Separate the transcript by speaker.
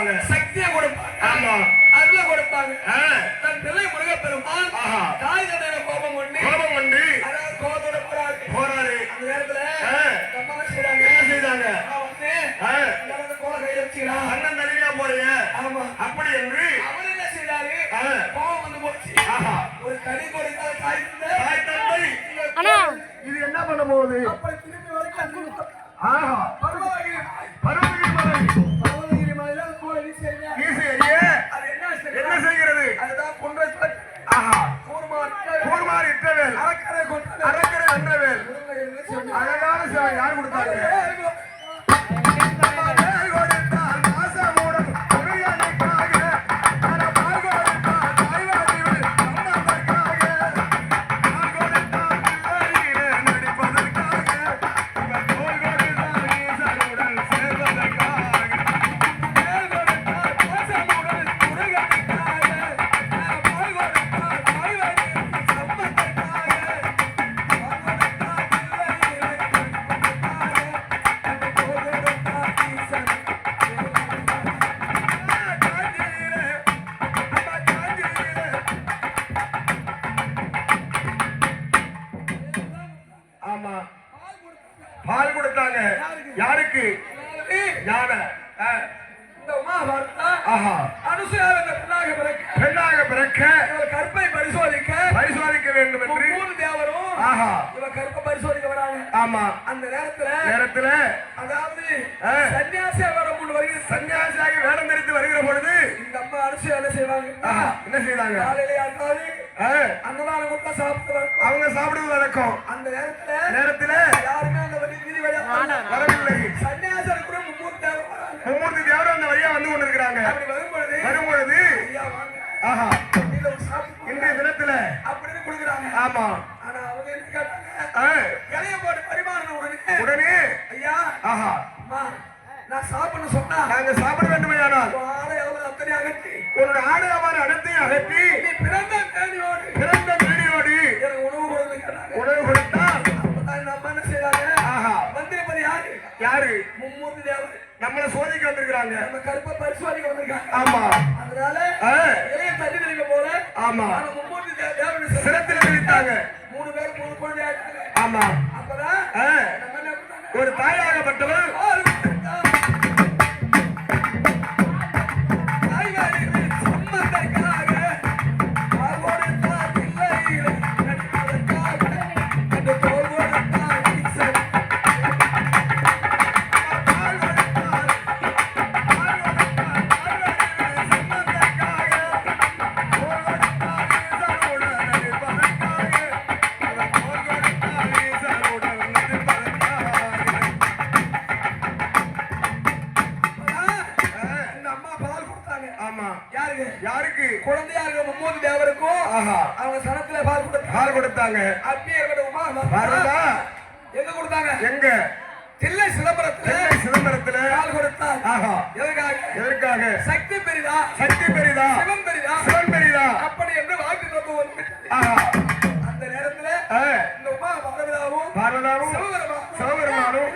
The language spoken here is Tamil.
Speaker 1: கொடுப்பாங்க. சக்தியை
Speaker 2: கொடுப்பாங்க.
Speaker 1: ஆமா. அருளை கொடுப்பாங்க.
Speaker 2: தன்
Speaker 1: பிள்ளை முருக பெருமாள் தாய்
Speaker 2: தந்தையில
Speaker 3: கோபம்
Speaker 2: பண்ணி கோபம் பண்ணி
Speaker 1: அதாவது கோபத்தோட போறாரு போறாரு அந்த
Speaker 2: நேரத்துல
Speaker 1: நம்ம
Speaker 2: என்ன செய்தாங்க?
Speaker 1: வந்து கோல கையில அண்ணன்
Speaker 2: தனியா போறீங்க?
Speaker 1: ஆமா. அப்படி
Speaker 2: என்று
Speaker 1: அவர்
Speaker 2: என்ன
Speaker 1: செய்தாரு கோபம்
Speaker 2: வந்து
Speaker 1: போச்சு.
Speaker 2: ஒரு கடி
Speaker 1: கொடுத்தால் தாய்
Speaker 2: தந்தை தாய்
Speaker 1: இது என்ன பண்ண போகுது?
Speaker 2: அழகான சேவை யார் கொடுத்தாங்க யாருக்கு? ஆ,
Speaker 1: இந்த உமாபாரதா
Speaker 2: ஆஹா.
Speaker 1: அனுசூயாவை பெண்ணாக பிறக்க.
Speaker 2: பெண்ணாக பிறக்க.
Speaker 1: இவள் கற்பை பரிசோதிக்க.
Speaker 2: பரிசோதிக்க வேண்டும் என்று.
Speaker 1: மூணு தேவரும்
Speaker 2: ஆஹா.
Speaker 1: இவ கற்பை பரிசோதிக்க வராங்க.
Speaker 2: ஆமா.
Speaker 1: அந்த நேரத்துல
Speaker 2: நேரத்துல
Speaker 1: அதாவது. சன்னியாசியா வர முன் வருகிற
Speaker 2: சன்னியாசியாக வேடம் தரித்து வருகிற பொழுது
Speaker 1: இந்த அம்மா அனுசூயா என்ன செய்வாங்க?
Speaker 2: என்ன செய்தாங்க
Speaker 1: காலையில யாருக்காவது அன்னதானம் கொடுத்தா சாப்பிட்டு
Speaker 2: அவங்க சாப்பிடுவது வழக்கம்.
Speaker 1: அந்த நேரத்துல
Speaker 2: நேரத்துல
Speaker 1: யாருமே அந்த வழி வீதி வழியா
Speaker 2: வரவில்லை.
Speaker 1: சன்னியாசர் கூட மும்மூர்த்தி தேவர் வராங்க
Speaker 2: மும்மூர்த்தி தேவரும் அந்த வழியா வந்து கொண்டிருக்கிறாங்க.
Speaker 1: அப்படி வரும்பொழுது
Speaker 2: வரும் பொழுது
Speaker 1: ஐயா வாங்க.
Speaker 2: ஆஹா. இன்றைய தினத்துல
Speaker 1: அப்படின்னு கொடுக்குறாங்க.
Speaker 2: ஆமா.
Speaker 1: ஆனா அவங்க என்ன கேட்டாங்க?
Speaker 2: ஆ,
Speaker 1: இலைய போட்டு பரிமாறின உடனே
Speaker 2: உடனே
Speaker 1: ஐயா
Speaker 2: ஆஹா.
Speaker 1: நான் சாப்பிடணும் சொன்னா
Speaker 2: நாங்க சாப்பிட வேண்டுமையானால்
Speaker 1: வாழை எவ்வளவு அத்தனை அகற்றி.
Speaker 2: உன்னோட அனைத்தையும் அகற்றி
Speaker 1: யாரு? மும்மூர்த்தி தேவர்.
Speaker 2: நம்மள சோதிக்க வந்திருக்கிறாங்க.
Speaker 1: நம்ம கருப்பை பரிசோதிக்க வந்திருக்காங்க.
Speaker 2: ஆமா.
Speaker 1: அதனால
Speaker 2: ஆ,
Speaker 1: இலைய தண்ணி தெளிக்க போல.
Speaker 2: ஆமா.
Speaker 1: மும்மூர்த்தி தே- தேவனுடைய சிறப்பு.
Speaker 2: சிரத்தில் தெரிவித்தாங்க
Speaker 1: மூணு பேர் மூணு குழந்தை
Speaker 2: ஆமா.
Speaker 1: அப்பதான்
Speaker 2: ஒரு தாயாகப்பட்டவள் ஆமா.
Speaker 1: யாருக்கு?
Speaker 2: யாருக்கு?
Speaker 1: குழந்தையா இருக்கிற மும்மூர்த்தி தேவருக்கும்.
Speaker 2: ஆஹா.
Speaker 1: அவங்க சனத்துல பால் கொடுத்தாங்க
Speaker 2: பால் கொடுத்தாங்க.
Speaker 1: அப்படியே உமா எங்க கொடுத்தாங்க?
Speaker 2: எங்க?
Speaker 1: தில்லை சிதம்பரத்துல
Speaker 2: சிதம்பரத்துல.
Speaker 1: பால் கொடுத்தார்.
Speaker 2: ஆஹா.
Speaker 1: எதற்காக?
Speaker 2: எதற்காக?
Speaker 1: சக்தி பெரிதா?
Speaker 2: சக்தி பெரிதா?
Speaker 1: சிவன் பெரிதா?
Speaker 2: சிவன் பெரிதா?
Speaker 1: அப்படி என்று வாக்கு தத்துவம் வந்து
Speaker 2: ஆஹா.
Speaker 1: அந்த நேரத்துல இந்த உமா பரவிதாவும்
Speaker 2: பார்வதாவும்
Speaker 1: சிவபெருமானும்
Speaker 2: சிவபெருமானும்